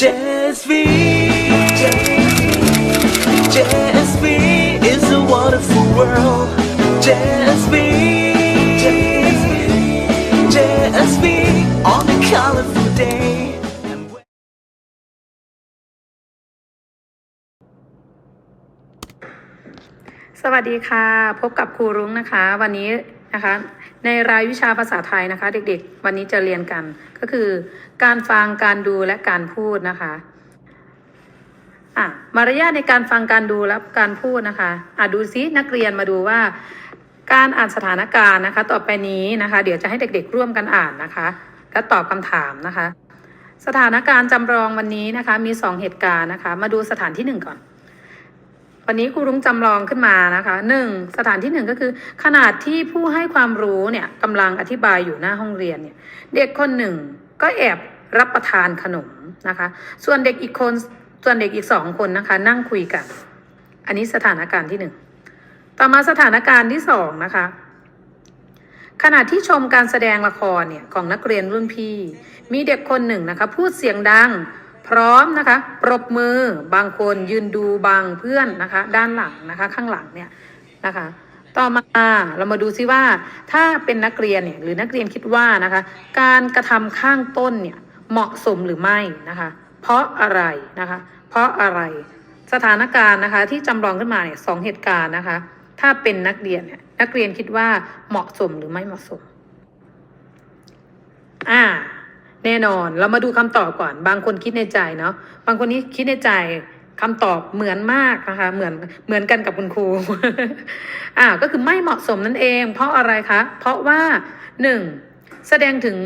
JSV JSV is a wonderful world JSV JSV on a colorful day สวัสดีค่ะ พบกับครูรุ้งนะคะ วันนี้นะคะ ในรายวิชาภาษาไทยนะคะ เด็กๆ วันนี้จะเรียนกันก็คือ การฟังการดูและการพูดนะคะอะมารยาทในการฟังการดูและการพูดนะคะอะดูซินักเรียนมาดูว่า การอ่านสถานการณ์นะคะ ต่อไปนี้นะคะ เดี๋ยวจะให้เด็ก ๆ ร่วมกันอ่านนะคะ และตอบคำถามนะคะ สถานการณ์จำลองวันนี้นะคะ มีสองเหตุการณ์นะคะ มาดูสถานที่หนึ่งก่อน วันนี้ครูรุ้งจำลองขึ้นมานะคะหนึ่งสถานที่หนึ่งก็คือ ขนาดที่ผู้ให้ความรู้เนี่ยกำลังอธิบายอยู่หน้าห้องเรียนเนี่ยเด็กคนหนึ่งก็แอบรับประทานขนมนะคะ ส่วนเด็กอีกคนส่วนเด็กอีกสองคนนะคะ นั่งคุยกัน อันนี้สถานการณ์ที่หนึ่งต่อมาสถานการณ์ที่สองนะคะ ขณะที่ชมการแสดงละครเนี่ยของนักเรียนรุ่นพี่ มีเด็กคนหนึ่งนะคะ พูดเสียงดัง พร้อมนะคะ ปรบมือบางคนยืนดูบางเพื่อนนะคะ ด้านหลังนะคะ ข้างหลังเนี่ยนะคะ ต่อมาเรามาดูซิว่า ถ้าเป็นนักเรียนเนี่ยหรือนักเรียนคิดว่านะคะ การกระทำข้างต้นเนี่ยเหมาะสมหรือไม่นะคะ เพราะอะไรนะคะ เพราะอะไรสถานการณ์นะคะที่จำลองขึ้นมาเนี่ยสองเหตุการณ์นะคะ ถ้าเป็นนักเรียนเนี่ยนักเรียนคิดว่าเหมาะสมหรือไม่เหมาะสมอ่า แน่นอนเรามาดูคำตอบก่อน บางคนคิดในใจเนาะบางคนนี้คิดในใจคำตอบเหมือนมากนะคะเหมือนเหมือนกันกับคุณครูอ่าก็คือไม่เหมาะสมนั่นเอง เพราะอะไรคะ เพราะว่าหนึ่งแสดงถึง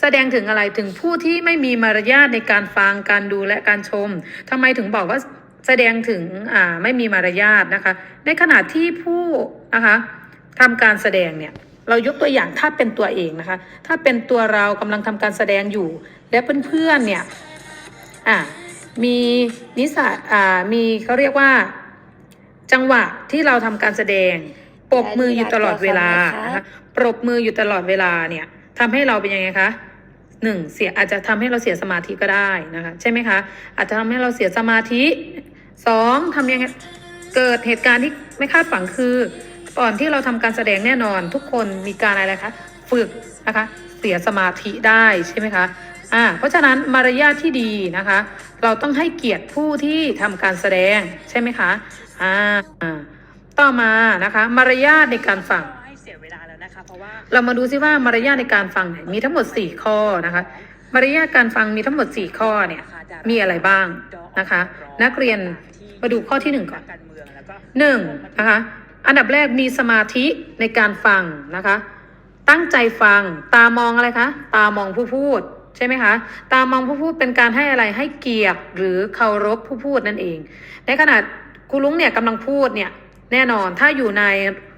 แสดงถึงอะไรถึงผู้ที่ไม่มีมารยาทในการฟังการดูและการชมทำไมถึงบอกว่าแสดงถึงอ่าไม่มีมารยาทนะคะ ในขณะที่ผู้นะคะทำการแสดงเนี่ย เรายกตัวอย่างถ้าเป็นตัวเองนะคะ ถ้าเป็นตัวเรากำลังทำการแสดงอยู่ และเพื่อนๆเนี่ยอ่ามีนิสัยอ่ามีเขาเรียกว่า จังหวะที่เราทำการแสดงปรบมืออยู่ตลอดเวลานะคะปรบมืออยู่ตลอดเวลาเนี่ยทำให้เราเป็นยังไงคะหนึ่งเสียอาจจะทำให้เราเสียสมาธิก็ได้นะคะใช่ไหมคะอาจจะทำให้เราเสียสมาธิสองทำยังไงเกิดเหตุการณ์ที่ไม่คาดฝันคือ ก่อนที่เราทำการแสดงแน่นอนทุกคนมีการอะไรคะฝึกนะคะเสียสมาธิได้ใช่ไหมคะอ่าเพราะฉะนั้นมารยาทที่ดีนะคะ เราต้องให้เกียรติผู้ที่ทำการแสดงใช่ไหมคะอ่าอ่าต่อมานะคะ มารยาทในการฟังให้เสียเวลาแล้วนะคะเพราะว่าเรามาดูซิว่ามารยาทในการฟังเนี่ยมีทั้งหมด 4 ข้อนะคะ มารยาทการฟังมีทั้งหมด 4 ข้อเนี่ยมีอะไรบ้างนะคะ นักเรียนมาดูข้อที่หนึ่งก่อนการเมืองแล้วก็หนึ่งนะคะ อันดับแรกมีสมาธิในการฟังนะคะ ตั้งใจฟัง ตามองอะไรคะ ตามองผู้พูดใช่ไหมคะ ตามองผู้พูดเป็นการให้อะไร ให้เกียรติหรือเคารพผู้พูดนั่นเอง ในขณะครูลุงเนี่ยกำลังพูดเนี่ยแน่นอนถ้าอยู่ใน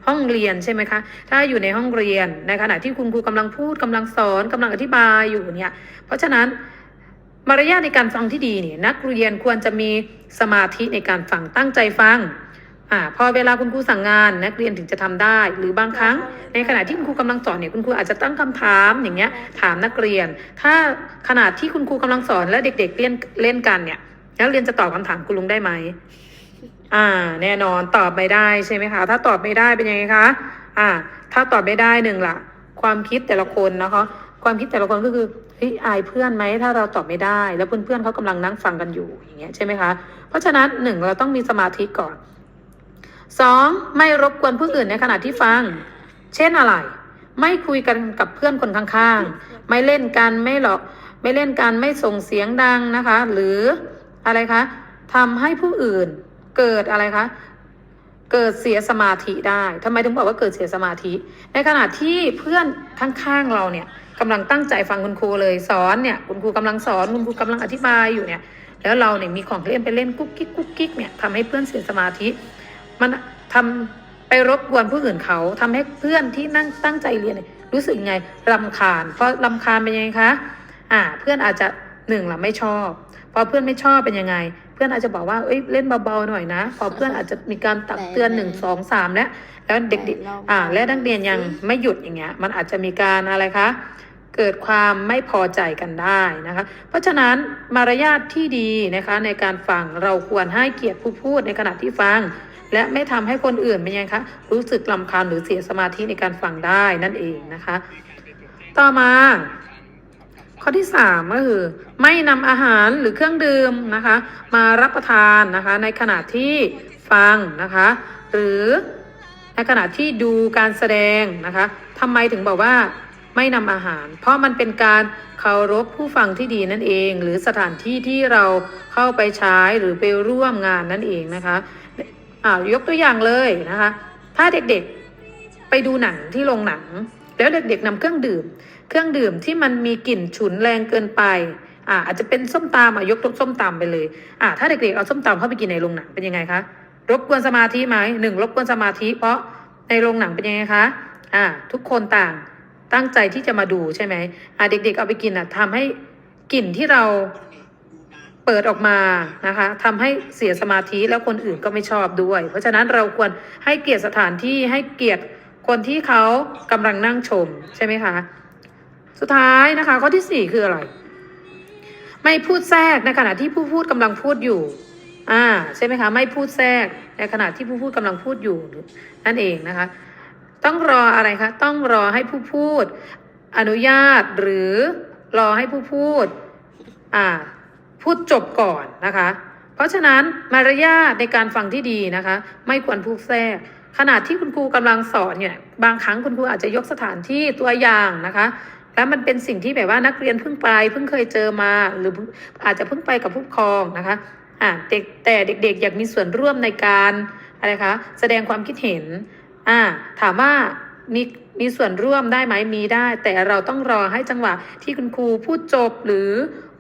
ห้องเรียนใช่ไหมคะ ถ้าอยู่ในห้องเรียนในขณะที่คุณครูกำลังพูดกำลังสอนกำลังอธิบายอยู่เนี่ย เพราะฉะนั้นมารยาทในการฟังที่ดีเนี่ยนักเรียนควรจะมีสมาธิในการฟังตั้งใจฟัง อ่าพอเวลาคุณครูสั่งงานนักเรียนถึงจะทำได้ หรือบางครั้ง ในขณะที่คุณครูกำลังสอนเนี่ยคุณครูอาจจะตั้งคำถามอย่างเงี้ยถามนักเรียน ถ้าขณะที่คุณครูกำลังสอนและเด็ก ๆเล่นเล่นกันเนี่ยนักเรียนจะตอบคำถามคุณลุงได้ไหมอ่า แน่นอนตอบไม่ได้ใช่ไหมคะถ้าตอบไม่ได้เป็นยังไงคะอ่า ถ้าตอบไม่ได้หนึ่งละความคิดแต่ละคนนะคะ ความคิดแต่ละคนก็คือเฮ้ยอายเพื่อนไหมถ้าเราตอบไม่ได้ แล้วเพื่อนๆเขากำลังนั่งฟังกันอยู่อย่างเงี้ยใช่ไหมคะเพราะฉะนั้นหนึ่งเราต้องมีสมาธิก่อน สองไม่รบกวนผู้อื่นในขณะที่ฟัง เช่นอะไร ไม่คุยกันกับเพื่อนคนข้างๆ ไม่เล่นกันไม่หรอกไม่เล่นกันไม่ส่งเสียงดังนะคะ หรืออะไรคะทำให้ผู้อื่นเกิดอะไรคะเกิดเสียสมาธิได้ทำไมถึงบอกว่าเกิดเสียสมาธิ ในขณะที่เพื่อนข้างๆเราเนี่ยกำลังตั้งใจฟังคุณครูเลยสอนเนี่ยคุณครูกำลังสอนคุณครูกำลังอธิบายอยู่เนี่ยแล้วเราเนี่ยมีของเล่นไปเล่นกุ๊กกิ๊กกุ๊กกิ๊กเนี่ยทำให้เพื่อนเสียสมาธิ มันทำไปรบกวนผู้อื่นเขาทำให้เพื่อนที่นั่งตั้งใจเรียนเนี่ยรู้สึกยังไงรำคาญ เพราะรำคาญเป็นยังไงคะอ่า เพื่อนอาจจะหนึ่งละไม่ชอบ พอเพื่อนไม่ชอบเป็นยังไง เพื่อนอาจจะบอกว่าเอ้ยเล่นเบาๆหน่อยนะ พอเพื่อนอาจจะมีการตักเตือนหนึ่งสองสามแล้วแล้วเด็กๆอ่า และนักเรียนยังไม่หยุดอย่างเงี้ย มันอาจจะมีการอะไรคะเกิดความไม่พอใจกันได้นะคะ เพราะฉะนั้นมารยาทที่ดีนะคะในการฟังเราควรให้เกียรติผู้พูดในขณะที่ฟัง และไม่ทำให้คนอื่นเป็นยังไงคะรู้สึกลำคาญหรือเสียสมาธิในการฟังได้นั่นเองนะคะ ต่อมาข้อที่สามก็คือไม่นำอาหารหรือเครื่องดื่มนะคะ มารับประทานนะคะ ในขณะที่ฟังนะคะ หรือในขณะที่ดูการแสดงนะคะทำไมถึงบอกว่าไม่นำอาหาร เพราะมันเป็นการเคารพผู้ฟังที่ดีนั่นเอง หรือสถานที่ที่เราเข้าไปใช้หรือไปร่วมงานนั่นเองนะคะ อ่ายกตัวอย่างเลยนะคะ ถ้าเด็กๆไปดูหนังที่โรงหนัง แล้วเด็กๆนำเครื่องดื่ม เครื่องดื่มที่มันมีกลิ่นฉุนแรงเกินไปอ่าอาจจะเป็นส้มตำอะยกตัวส้มตำไปเลยอ่าถ้าเด็กๆเอาส้มตำเข้าไปกินในโรงหนังเป็นยังไงคะรบกวนสมาธิไหมหนึ่งรบกวนสมาธิ เพราะในโรงหนังเป็นยังไงคะอ่าทุกคนต่างตั้งใจที่จะมาดูใช่ไหมอ่าเด็กๆเอาไปกินอะทำให้กลิ่นที่เรา เปิดออกมานะคะทำให้เสียสมาธิแล้วคนอื่นก็ไม่ชอบด้วย เพราะฉะนั้นเราควรให้เกียรติสถานที่ให้เกียรติคนที่เขากำลังนั่งชมใช่ไหมคะสุดท้ายนะคะ ข้อที่สี่คืออะไร ไม่พูดแทรกในขณะที่ผู้พูดกำลังพูดอยู่อ่าใช่ไหมคะไม่พูดแทรกในขณะที่ผู้พูดกำลังพูดอยู่นั่นเองนะคะ ต้องรออะไรคะต้องรอให้ผู้พูดอนุญาตหรือรอให้ผู้พูดอ่า พูดจบก่อนนะคะ เพราะฉะนั้นมารยาทในการฟังที่ดีนะคะ ไม่ควรพูดแทรกขณะที่คุณครูกำลังสอนเนี่ยบางครั้งคุณครูอาจจะยกสถานที่ตัวอย่างนะคะแล้วมันเป็นสิ่งที่แบบว่านักเรียนเพิ่งไปเพิ่งเคยเจอมาหรืออาจจะเพิ่งไปกับผู้ปกครองนะคะอ่าเด็กแต่เด็กๆ อยากมีส่วนร่วมในการอะไรคะแสดงความคิดเห็นอ่าถามว่ามีมีส่วนร่วมได้ไหมมีได้ แต่เราต้องรอให้จังหวะที่คุณครูพูดจบหรือ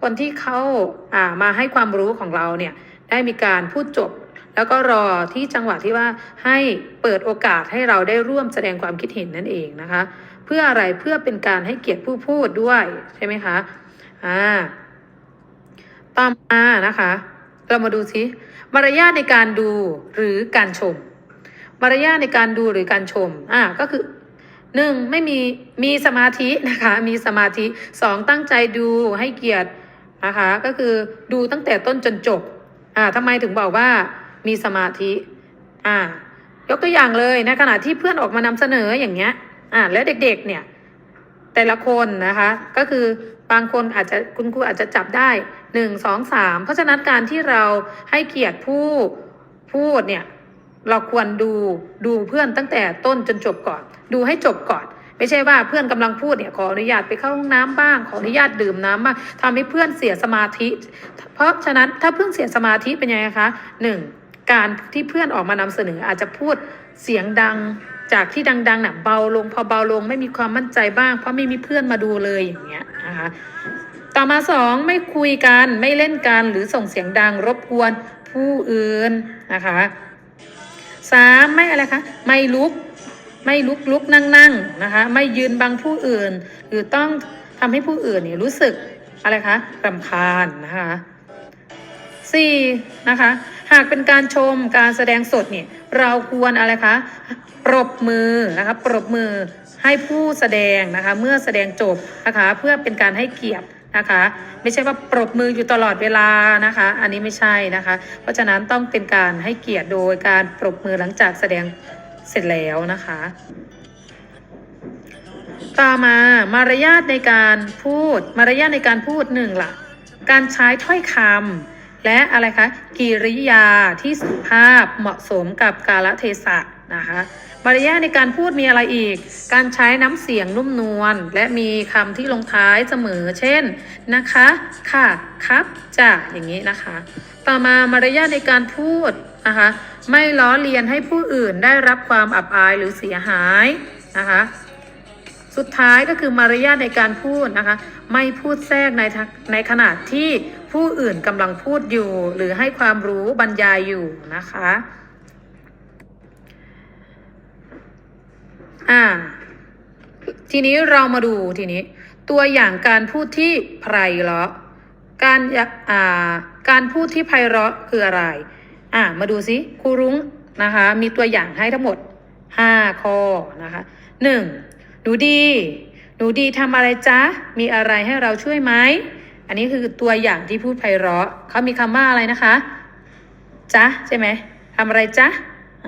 คนที่เขาามาให้ความรู้ของเราเนี่ยได้มีการพูดจบ แล้วก็รอที่จังหวะที่ว่าให้เปิดโอกาสให้เราได้ร่วมแสดงความคิดเห็นนั่นเองนะคะ เพื่ออะไรเพื่อเป็นการให้เกียรติผู้พูดด้วยใช่ไหมคะอ่าต่อมานะคะ เรามาดูซิมารยาทในการดูหรือการชม มารยาทในการดูหรือการชมอ่าก็คือหนึ่งไม่มีมีสมาธินะคะ มีสมาธิสองตั้งใจดูให้เกียรติ นะคะก็คือดูตั้งแต่ต้นจนจบอ่าทำไมถึงบอกว่ามีสมาธิอ่ายกตัวอย่างเลยในขณะที่เพื่อนออกมานำเสนออย่างเงี้ยอ่าแล้วเด็กๆเนี่ยแต่ละคนนะคะก็คือบางคนอาจจะคุณครูอาจจะจับได้หนึ่งสองสามเพราะฉะนั้นการที่เราให้เกียรติผู้พูดเนี่ยเราควรดูดูเพื่อนตั้งแต่ต้นจนจบก่อน ดูให้จบก่อน ไม่ใช่ว่าเพื่อนกำลังพูดเนี่ยขออนุญาตไปเข้าห้องน้ำบ้าง ขออนุญาตดื่มน้ำบ้างทำให้เพื่อนเสียสมาธิ เพราะฉะนั้นถ้าเพื่อนเสียสมาธิเป็นยังไงคะหนึ่งการที่เพื่อนออกมานำเสนออาจจะพูดเสียงดังจากที่ดังๆน่ะเบาลง พอเบาลงไม่มีความมั่นใจบ้าง เพราะไม่มีเพื่อนมาดูเลยอย่างเงี้ยนะคะต่อมาสองไม่คุยกันไม่เล่นกันหรือส่งเสียงดังรบกวนผู้อื่นนะคะสามไม่อะไรคะ ไม่ลุก ไม่ลุกลุกนั่งนั่งนะคะ ไม่ยืนบังผู้อื่น หรือต้องทำให้ผู้อื่นเนี่ยรู้สึกอะไรคะรำคาญนะคะสี่นะคะ หากเป็นการชมการแสดงสดเนี่ยเราควรอะไรคะปรบมือนะคะปรบมือให้ผู้แสดงนะคะเมื่อแสดงจบนะคะเพื่อเป็นการให้เกียรตินะคะ ไม่ใช่ว่าปรบมืออยู่ตลอดเวลานะคะ อันนี้ไม่ใช่นะคะ เพราะฉะนั้นต้องเป็นการให้เกียรติโดยการปรบมือหลังจากแสดง เสร็จแล้วนะคะ ต่อมามารยาทในการพูด มารยาทในการพูดหนึ่งล่ะการใช้ถ้อยคำและอะไรคะกิริยาที่สุภาพเหมาะสมกับกาลเทศะนะคะ มารยาทในการพูดมีอะไรอีก การใช้น้ำเสียงนุ่มนวลและมีคำที่ลงท้ายเสมอ เช่น นะคะ ค่ะ ครับจ้ะอย่างนี้นะคะ ต่อมามารยาทในการพูดนะคะ ไม่ล้อเลียนให้ผู้อื่นได้รับความอับอายหรือเสียหายนะคะ สุดท้ายก็คือมารยาทในการพูดนะคะ ไม่พูดแทรกในในขณะที่ผู้อื่นกำลังพูดอยู่ หรือให้ความรู้บรรยายอยู่นะคะ อ่า ทีนี้เรามาดูทีนี้ ตัวอย่างการพูดที่ไพเราะ การอ่าการพูดที่ไพเราะคืออะไร อ่ามาดูซิครูรุ้งนะคะ มีตัวอย่างให้ทั้งหมด5ข้อนะคะ 1. หนูดี หนูดีทำอะไรจ๊ะ มีอะไรให้เราช่วยไหม อันนี้คือตัวอย่างที่พูดไพเราะเขามีคำว่าอะไรนะคะจ๊ะใช่ไหมทำอะไรจ๊ะ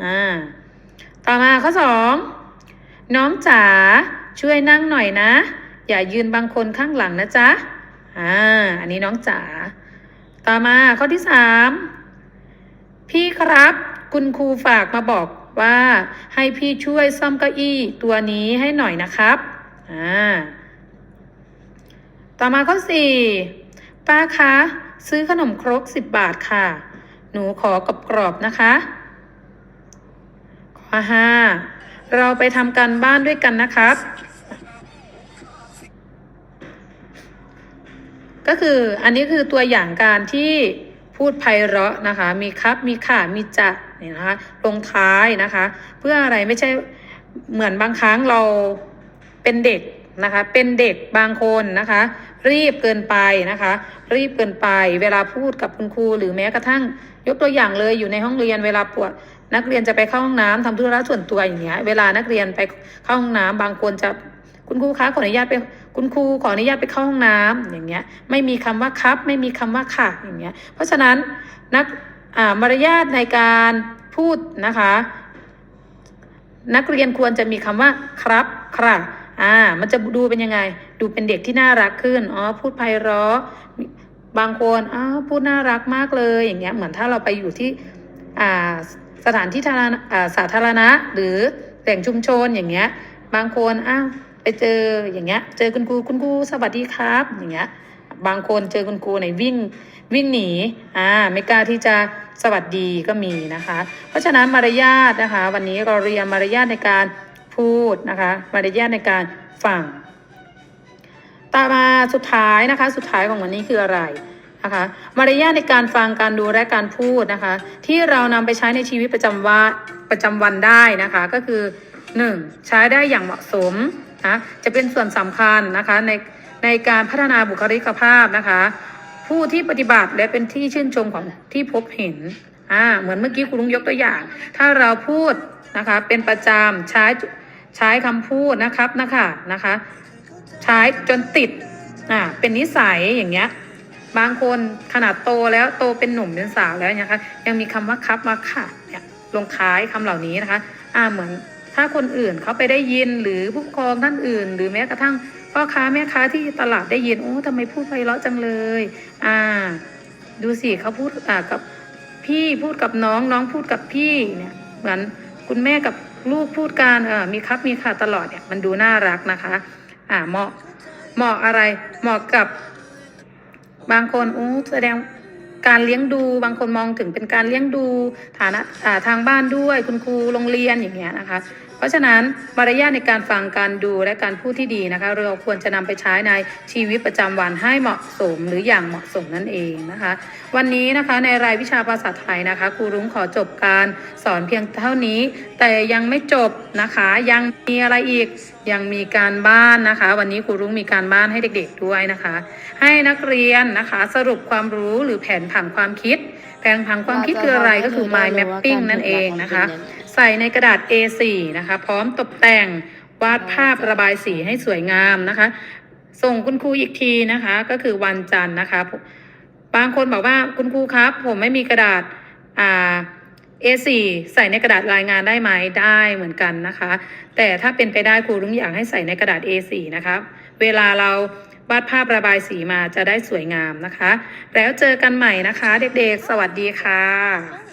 อ่าต่อมาข้อสอง น้องจ๋าช่วยนั่งหน่อยนะ อย่ายืนบางคนข้างหลังนะจ๊ะอ่าอันนี้น้องจ๋าต่อมาข้อที่สามพี่ครับ คุณครูฝากมาบอกว่าให้พี่ช่วยซ่อมเก้าอี้ตัวนี้ให้หน่อยนะครับอ่าต่อมาข้อสี่ป้าคะซื้อขนมครกสิบบาทค่ะ หนูขอกรอบๆนะคะ ข้อห้า เราไปทำการบ้านด้วยกันนะครับ ก็คืออันนี้คือตัวอย่างการที่พูดไพเราะนะคะ มีครับ มีค่ะ มีจะเนี่ยนะคะ ลงท้ายนะคะ เพื่ออะไรไม่ใช่เหมือนบางครั้งเราเป็นเด็กนะคะ เป็นเด็กบางคนนะคะ รีบเกินไปนะคะ รีบเกินไป เวลาพูดกับคุณครูหรือแม้กระทั่งยกตัวอย่างเลยอยู่ในห้องเรียนเวลาปวด นักเรียนจะไปเข้าห้องน้ำทำธุระส่วนตัวอย่างเงี้ย เวลานักเรียนไปเข้าห้องน้ำบางคนจะคุณครูคะขออนุญาตไปคุณครูขออนุญาตไปเข้าห้องน้ำอย่างเงี้ย ไม่มีคำว่าครับ ไม่มีคำว่าค่ะอย่างเงี้ย เพราะฉะนั้นนักอ่ามารยาทในการพูดนะคะ นักเรียนควรจะมีคำว่าครับครับอ่ามันจะดูเป็นยังไง ดูเป็นเด็กที่น่ารักขึ้นอ๋อพูดไพเราะบางคนอ้าวพูดน่ารักมากเลยอย่างเงี้ยเหมือนถ้าเราไปอยู่ที่อ่า สถานที่สาธารณะหรือแหล่งชุมชนอย่างเงี้ย บางคนอ้าวไปเจออย่างเงี้ย เจอคุณครูคุณครูสวัสดีครับ อย่างเงี้ย บางคนเจอคุณครูในวิ่งวิ่งหนีอ่าไม่กล้าที่จะสวัสดีก็มีนะคะ เพราะฉะนั้นมารยาทนะคะ วันนี้เราเรียนมารยาทในการพูดนะคะ มารยาทในการฟังต่อมาสุดท้ายนะคะ สุดท้ายของวันนี้คืออะไร นะคะมารยาทในการฟังการดูและการพูดนะคะ ที่เรานำไปใช้ในชีวิตประจำวันประจำวันได้นะคะ ก็คือ 1. ใช้ได้อย่างเหมาะสมนะจะเป็นส่วนสำคัญนะคะในในการพัฒนาบุคลิกภาพนะคะ ผู้ที่ปฏิบัติและเป็นที่ชื่นชมของที่พบเห็นอ่าเหมือนเมื่อกี้คุณลุงยกตัวอย่าง ถ้าเราพูดนะคะเป็นประจำใช้ใช้คำพูดนะครับนะคะนะคะ ใช้จนติดอ่าเป็นนิสัยอย่างเงี้ย บางคนขนาดโตแล้วโตเป็นหนุ่มเป็นสาวแล้วนะคะ ยังมีคำว่าครับมาค่ะเนี่ยลงท้ายคำเหล่านี้นะคะอ่าเหมือนถ้าคนอื่นเขาไปได้ยินหรือผู้ปกครองท่านอื่น หรือแม้กระทั่งพ่อค้าแม่ค้าที่ตลาดได้ยินโอ้ทำไมพูดไพเราะจังเลย อ่า ดูสิเขาพูดอ่ากับพี่พูดกับน้องน้องพูดกับพี่เนี่ยเหมือนคุณแม่กับลูกพูดกันเออมีครับมีค่ะตลอดเนี่ยมันดูน่ารักนะคะ อ่าเหมาะเหมาะอะไรเหมาะกับ บางคนอู้แสดงการเลี้ยงดู บางคนมองถึงเป็นการเลี้ยงดูฐานะทางบ้านด้วยคุณครูโรงเรียนอย่างเงี้ยนะคะ เพราะฉะนั้นมารยาทในการฟังการดูและการพูดที่ดีนะคะ เราควรจะนำไปใช้ในชีวิตประจำวันให้เหมาะสมหรืออย่างเหมาะสมนั่นเองนะคะ วันนี้นะคะในรายวิชาภาษาไทยนะคะครูรุ้งขอจบการสอนเพียงเท่านี้ แต่ยังไม่จบนะคะยังมีอะไรอีกยังมีการบ้านนะคะ วันนี้ครูรุ้งมีการบ้านให้เด็ก ๆด้วยนะคะ ให้นักเรียนนะคะสรุปความรู้หรือแผนผังความคิดแผนผังความคิดคืออะไรก็คือ mind mapping นั่นเองนะคะ ใส่ในกระดาษ A4 นะคะ พร้อมตกแต่งวาดภาพระบายสีให้สวยงามนะคะ ส่งคุณครูอีกทีนะคะ ก็คือวันจันทร์นะคะ บางคนบอกว่าคุณครูครับ ผมไม่มีกระดาษอ่า A4 ใส่ในกระดาษรายงานได้ไหมได้เหมือนกันนะคะ แต่ถ้าเป็นไปได้ครูรุ้งอยากให้ใส่ในกระดาษ A4 นะคะเวลาเราวาดภาพระบายสีมาจะได้สวยงามนะคะ แล้วเจอกันใหม่นะคะ เด็กๆ สวัสดีค่ะ